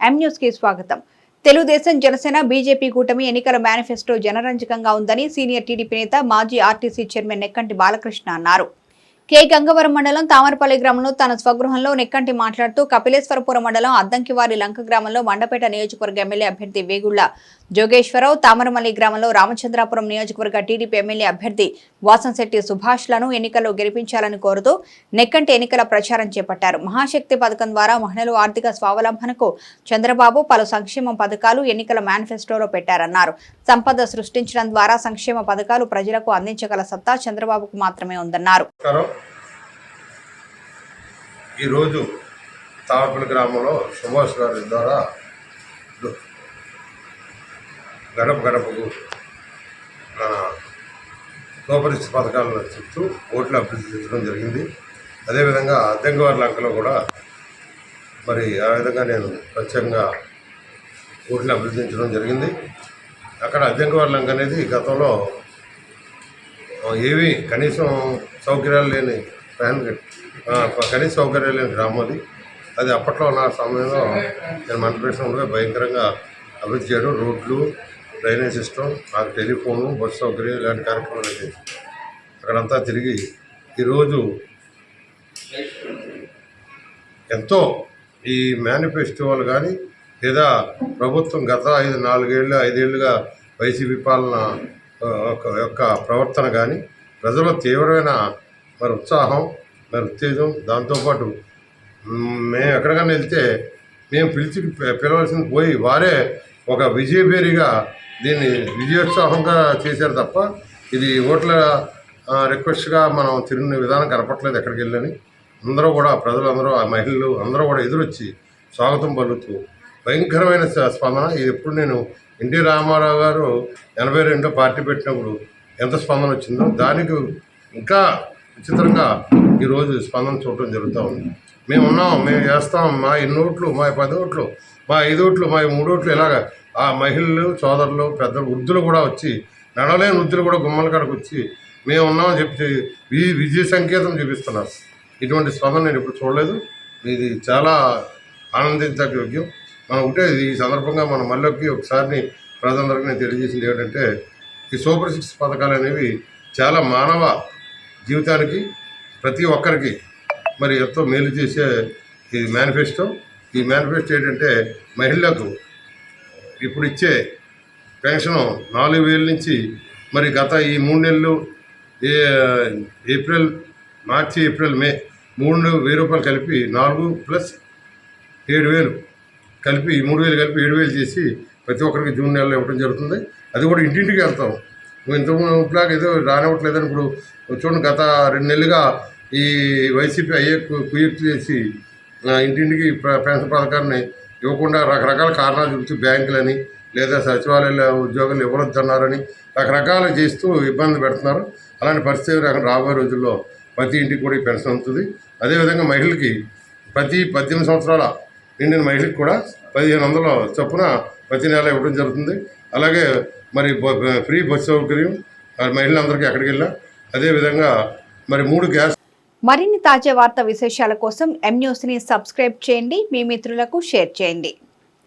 ఎం న్యూస్కి స్వాగతం. తెలుగుదేశం జనసేన బీజేపీ కూటమి ఎన్నికల మేనిఫెస్టో జనరంజకంగా ఉందని సీనియర్ టీడీపీ నేత మాజీ ఆర్టీసీ చైర్మన్ నెక్కంటి బాలకృష్ణ అన్నారు. కె. గంగవరం మండలం తామరపల్లి గ్రామంలో తన స్వగృహంలో నెక్కంటి మాట్లాడుతూ కపిలేశ్వరపురం మండలం అద్దంకివారి లంక గ్రామంలో మండపేట నియోజకవర్గ ఎమ్మెల్యే అభ్యర్థి వేగుళ్ళ జోగేశ్వరరావు తామరమల్లి గ్రామంలో రామచంద్రాపురం నియోజకవర్గ టీడీపీ ఎమ్మెల్యే అభ్యర్థి వాసంశెట్టి సుభాష్లను ఎన్నికల్లో గెలిపించాలని కోరుతూ నెక్కంటి ఎన్నికల ప్రచారం చేపట్టారు. మహాశక్తి పథకం ద్వారా మహిళలు ఆర్థిక స్వావలంబనకు చంద్రబాబు పలు సంక్షేమ పథకాలు ఎన్నికల మేనిఫెస్టోలో పెట్టారన్నారు. సంపద సృష్టించడం ద్వారా సంక్షేమ పథకాలు ప్రజలకు అందించగల సత్తా చంద్రబాబుకు మాత్రమే ఉందన్నారు. ఈరోజు తావపల్లి గ్రామంలో సుభాష్ గారి ద్వారా గడప గడపకు మన సూపరిస్థ పథకాలను చెప్తూ ఓట్లు అభ్యర్థించడం జరిగింది. అదేవిధంగా అద్దెంగవారి లంకలో కూడా మరి ఆ విధంగా నేను ప్రత్యేకంగా ఓట్లు అభ్యర్థించడం జరిగింది. అక్కడ అద్దెంగవారి లంక అనేది గతంలో ఏవి కనీసం సౌకర్యాలు లేని ఫ్యాన్ కనీస సౌకర్యాలు లేని గ్రామం అది అది అప్పట్లో నా సమయంలో నేను మండపేషంలో భయంకరంగా అభివృద్ధి చేయడం రోడ్లు డ్రైనేజ్ సిస్టమ్ నాకు టెలిఫోను బస్సు సౌకర్యం ఇలాంటి కార్యక్రమాలు చేసి అక్కడంతా తిరిగి ఈరోజు ఎంతో ఈ మేనిఫెస్టోలు కానీ లేదా ప్రభుత్వం గత ఐదు నాలుగేళ్ళు ఐదేళ్ళుగా వైసీపీ పాలన ఒక- యొక్క ప్రవర్తన కానీ ప్రజలు తీవ్రమైన మరి ఉత్సాహం మరి ఉత్తేజం దాంతోపాటు మేము ఎక్కడికైనా వెళ్తే మేము పిలిచి పిలవలసింది పోయి వారే ఒక విజయభేరిగా దీన్ని విజయోత్సాహంగా చేశారు తప్ప ఇది ఓట్ల రిక్వెస్ట్గా మనం తిరిగిన విధానం కనపట్లేదు ఎక్కడికి వెళ్ళని. అందరూ కూడా ప్రజలందరూ ఆ మహిళలు అందరూ కూడా ఎదురొచ్చి స్వాగతం పలుకుతూ భయంకరమైన స్పందన. ఇది ఎప్పుడు నేను ఎన్టీ రామారావు గారు ఎనభై రెండులో పార్టీ పెట్టినప్పుడు ఎంత స్పందన వచ్చిందో దానికి ఇంకా విచిత్రంగా ఈరోజు స్పందన చూడటం జరుగుతూ ఉంది. మేము ఉన్నాం మేము చేస్తాం మా ఎన్ని ఓట్లు మా పది ఓట్లు మా ఐదు ఓట్లు మా మూడు ఓట్లు ఇలాగ ఆ మహిళలు సోదరులు పెద్దలు వృద్ధులు కూడా వచ్చి నడలేని వృద్ధులు కూడా గుమ్మల కాడకు వచ్చి మేము ఉన్నామని చెప్పి విజయ సంకేతం చూపిస్తున్నారు. ఇటువంటి స్పందన నేను ఇప్పుడు చూడలేదు. ఇది చాలా ఆనందించదగ్గ యోగ్యం మనం ఉంటే ఈ సందర్భంగా మన మళ్ళీ ఒకసారి ప్రజలందరికీ నేను తెలియజేసింది ఏంటంటే ఈ సూపర్ సిక్స్ పథకాలు అనేవి చాలా మానవ జీవితానికి ప్రతి ఒక్కరికి మరి ఎంతో మేలు చేసే ఈ మేనిఫెస్టో. ఈ మేనిఫెస్టో ఏంటంటే మహిళలకు ఇప్పుడు ఇచ్చే పెన్షన్ నాలుగు వేల నుంచి మరి గత ఈ మూడు నెలలు ఏ ఏప్రిల్ మార్చి ఏప్రిల్ మే మూడు వెయ్యి రూపాయలు కలిపి నాలుగు ప్లస్ ఏడు వేలు కలిపి మూడు వేలు కలిపి ఏడు వేలు చేసి ప్రతి ఒక్కరికి జూన్ నెలలో ఇవ్వడం జరుగుతుంది. అది కూడా ఇంటింటికి వెళ్తాం. ఇంతకుముందు ఇంతకుముందులాగా ఏదో రానివ్వట్లేదని ఇప్పుడు చూడండి గత రెండు నెలలుగా ఈ వైసీపీ అయ్యే కు- కుయుక్తి చేసి ఇంటింటికి పెన్షన్ పథకాన్ని ఇవ్వకుండా రకరకాల కారణాలు చూపుతూ బ్యాంకులని లేదా సచివాలయాల ఉద్యోగాలు ఇవ్వరొద్దన్నారని రకరకాలు చేస్తూ ఇబ్బంది పెడుతున్నారు. అలాంటి పరిస్థితి అక్కడ రాబోయే రోజుల్లో ప్రతి ఇంటికి కూడా ఈ పెన్షన్ అవుతుంది అదేవిధంగా మహిళలకి ప్రతి పద్దెనిమిది సంవత్సరాల నిండిన మహిళకి కూడా పదిహేను వందల చొప్పున ప్రతి నెల ఇవ్వడం జరుగుతుంది. అలాగే మరి ఫ్రీ బస్సు సౌకర్యం మహిళలందరికీ ఎక్కడికి వెళ్ళినా అదేవిధంగా మరి మూడు గ్యాస్ మరిన్ని తాజా వార్తా విశేషాల కోసం ఎం న్యూస్ని సబ్స్క్రైబ్ చేయండి. మీ మిత్రులకు షేర్ చేయండి.